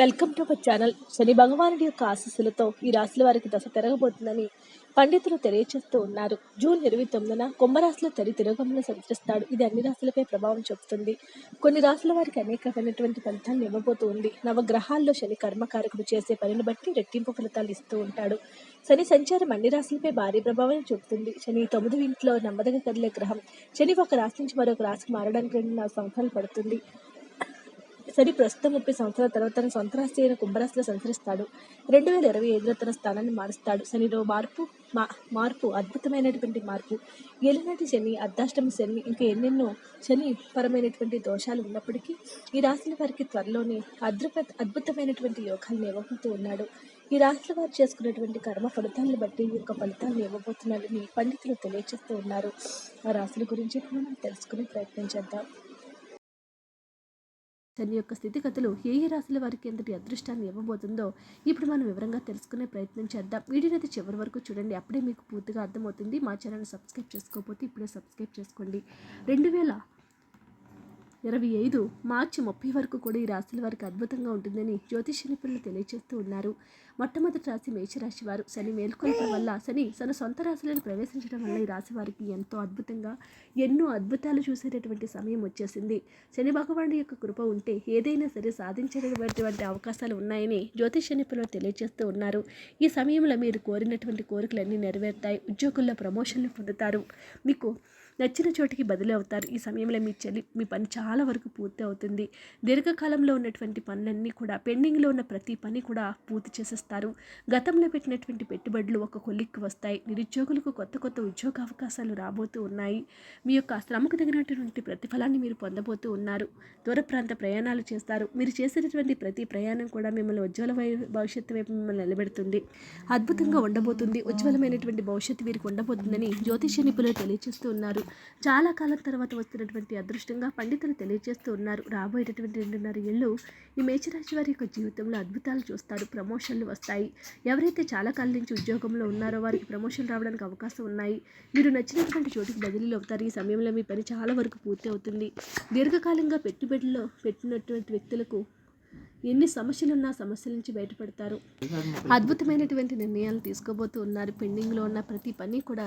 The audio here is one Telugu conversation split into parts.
Welcome to our channel. Shani భగవానుడి యొక్క ఆశీస్సులతో ఈ రాశుల వారికి దశ తిరగబోతుందని పండితులు తెలియచేస్తూ ఉన్నారు. జూన్ ఇరవై తొమ్మిదిన కుంభరాశిలో తరి తిరగమని సంచరిస్తాడు. ఇది అన్ని రాశులపై ప్రభావం చూపుతుంది. కొన్ని రాశుల వారికి అనేకమైనటువంటి ఫలితాలను ఇవ్వబోతూ ఉంది. నవగ్రహాల్లో శని కర్మకారకుడు చేసే పనిని బట్టి రెట్టింపు ఫలితాలు ఇస్తూ ఉంటాడు. శని సంచారం అన్ని రాశులపై భారీ ప్రభావం చూపుతుంది. శని తొమ్మిది ఇంట్లో నెమ్మదిగా కదిలే గ్రహం. శని ఒక రాశి నుంచి మరొక రాశికి మారడానికి రెండు నాలుగు సంవత్సరాలు పడుతుంది. శని ప్రస్తుతం ముప్పై సంవత్సరాల తర్వాత తన సొంత రాశి అయిన కుంభరాశిలో సంచరిస్తాడు. రెండు వేల ఇరవై ఐదులో తన స్థానాన్ని మారుస్తాడు. శనిలో మార్పు మా మార్పు అద్భుతమైనటువంటి మార్పు. ఏలినాటి శని అర్ధాష్టమి శని ఇంకా ఎన్నెన్నో శని పరమైనటువంటి దోషాలు ఉన్నప్పటికీ ఈ రాశుల వారికి త్వరలోనే అద్భుత అద్భుతమైనటువంటి యోగాలను ఇవ్వబోతూ ఉన్నాడు. ఈ రాశుల వారు చేసుకున్నటువంటి కర్మ ఫలితాలను బట్టి ఈ యొక్క ఫలితాలను ఇవ్వబోతున్నాడని పండితులు తెలియజేస్తూ ఉన్నారు. ఆ రాశుల గురించి మనం తెలుసుకునే ప్రయత్నం చేద్దాం. శని యొక్క స్థితిగతులు ఏ ఏ రాశుల వారికి ఎంతటి అదృష్టాన్ని ఇవ్వబోతుందో ఇప్పుడు మనం వివరంగా తెలుసుకునే ప్రయత్నం చేద్దాం. వీడియోని అయితే చివరి వరకు చూడండి. అప్పుడే మీకు పూర్తిగా అర్థమవుతుంది. మా ఛానల్ సబ్స్క్రైబ్ చేసుకోకపోతే ఇప్పుడే సబ్స్క్రైబ్ చేసుకోండి. రెండు వేల ఇరవై ఐదు మార్చి ముప్పై వరకు కూడా ఈ రాశుల వారికి అద్భుతంగా ఉంటుందని జ్యోతిష నిపుణులు తెలియజేస్తూ ఉన్నారు. మొట్టమొదటి రాశి మేషరాశి వారు శని మేల్కొల్పడం వల్ల శని తన సొంత రాశులను ప్రవేశించడం వల్ల ఈ రాశి వారికి ఎంతో అద్భుతంగా ఎన్నో అద్భుతాలు చూసేటటువంటి సమయం వచ్చేసింది. శని భగవానుడి యొక్క కృప ఉంటే ఏదైనా సరే సాధించేటటువంటి అవకాశాలు ఉన్నాయని జ్యోతిష నిపుణులు తెలియజేస్తూ ఉన్నారు. ఈ సమయంలో మీరు కోరినటువంటి కోరికలన్నీ నెరవేరుతాయి. ఉద్యోగుల్లో ప్రమోషన్లు పొందుతారు. మీకు నచ్చిన చోటికి బదిలీ అవుతారు. ఈ సమయంలో మీ చెల్లి మీ పని చాలా వరకు పూర్తి అవుతుంది. దీర్ఘకాలంలో ఉన్నటువంటి పనులన్నీ కూడా పెండింగ్లో ఉన్న ప్రతి పని కూడా పూర్తి చేసేస్తారు. గతంలో పెట్టినటువంటి పెట్టుబడులు ఒక కొలిక్కి వస్తాయి. నిరుద్యోగులకు కొత్త కొత్త ఉద్యోగ అవకాశాలు రాబోతూ ఉన్నాయి. మీ యొక్క శ్రమకు తగినటువంటి ప్రతిఫలాన్ని మీరు పొందబోతూ ఉన్నారు. దూర ప్రాంత ప్రయాణాలు చేస్తారు. మీరు చేసేటటువంటి ప్రతి ప్రయాణం కూడా మిమ్మల్ని ఉజ్వల భవిష్యత్తు వైపు మిమ్మల్ని నిలబెడుతుంది. అద్భుతంగా ఉండబోతుంది. ఉజ్వలమైనటువంటి భవిష్యత్తు వీరికి ఉండబోతుందని జ్యోతిష నిపుణులు తెలియజేస్తూ ఉన్నారు. చాలా కాలం తర్వాత వస్తున్నటువంటి అదృష్టంగా పండితులు తెలియజేస్తూ ఉన్నారు. రాబోయేటటువంటి రెండున్నర ఏళ్ళు ఈ మేచరాశి వారి యొక్క జీవితంలో అద్భుతాలు చూస్తారు. ప్రమోషన్లు వస్తాయి. ఎవరైతే చాలా కాలం నుంచి ఉద్యోగంలో ఉన్నారో వారికి ప్రమోషన్ రావడానికి అవకాశం ఉన్నాయి. మీరు నచ్చినటువంటి చోటుకి బదిలీలు అవుతారు. ఈ సమయంలో మీ పని చాలా వరకు పూర్తి అవుతుంది. దీర్ఘకాలంగా పెట్టుబడిలో పెట్టినటువంటి వ్యక్తులకు ఎన్ని సమస్యలున్నా ఆ సమస్యల నుంచి బయటపడతారు. అద్భుతమైనటువంటి నిర్ణయాలు తీసుకోబోతూ ఉన్నారు. పెండింగ్లో ఉన్న ప్రతి పని కూడా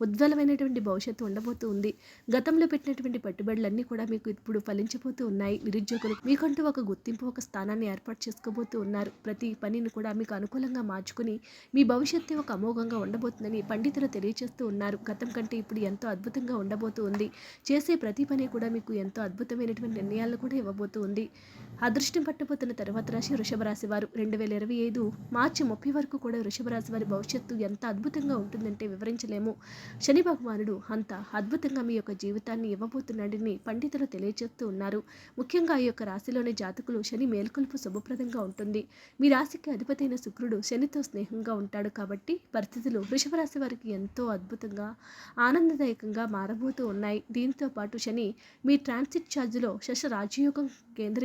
ఉజ్వలమైనటువంటి భవిష్యత్తు ఉండబోతూ ఉంది. గతంలో పెట్టినటువంటి పెట్టుబడులన్నీ కూడా మీకు ఇప్పుడు ఫలించబోతూ ఉన్నాయి. నిరుద్యోగులు మీకంటూ ఒక గుర్తింపు ఒక స్థానాన్ని ఏర్పాటు చేసుకోబోతూ ఉన్నారు. ప్రతి పనిని కూడా మీకు అనుకూలంగా మార్చుకుని మీ భవిష్యత్తు ఒక అమోఘంగా ఉండబోతుందని పండితులు తెలియజేస్తూ ఉన్నారు. గతం కంటే ఇప్పుడు ఎంతో అద్భుతంగా ఉండబోతూ ఉంది. చేసే ప్రతి పని కూడా మీకు ఎంతో అద్భుతమైనటువంటి నిర్ణయాలను కూడా ఇవ్వబోతూ ఉంది. అదృష్టం పట్టబోతున్న తర్వాత రాశి వృషభ రాశి వారు. రెండు వేల ఇరవై ఐదు మార్చి ముప్పై వరకు కూడా వృషభ రాశి వారి భవిష్యత్తు ఎంత అద్భుతంగా ఉంటుందంటే వివరించలేము. శని భగవానుడు అంత అద్భుతంగా మీ యొక్క జీవితాన్ని ఇవ్వబోతున్నాడని పండితులు తెలియజేస్తూ ఉన్నారు. ముఖ్యంగా ఈ యొక్క రాశిలోని జాతకులు శని మేల్కొల్పు శుభప్రదంగా ఉంటుంది. మీ రాశికి అధిపతైన శుక్రుడు శనితో స్నేహంగా ఉంటాడు కాబట్టి పరిస్థితులు వృషభ రాశి వారికి ఎంతో అద్భుతంగా ఆనందదాయకంగా మారబోతూ ఉన్నాయి. దీంతో పాటు శని మీ ట్రాన్సిట్ ఛార్జ్లో శశ రాజయోగం కేంద్ర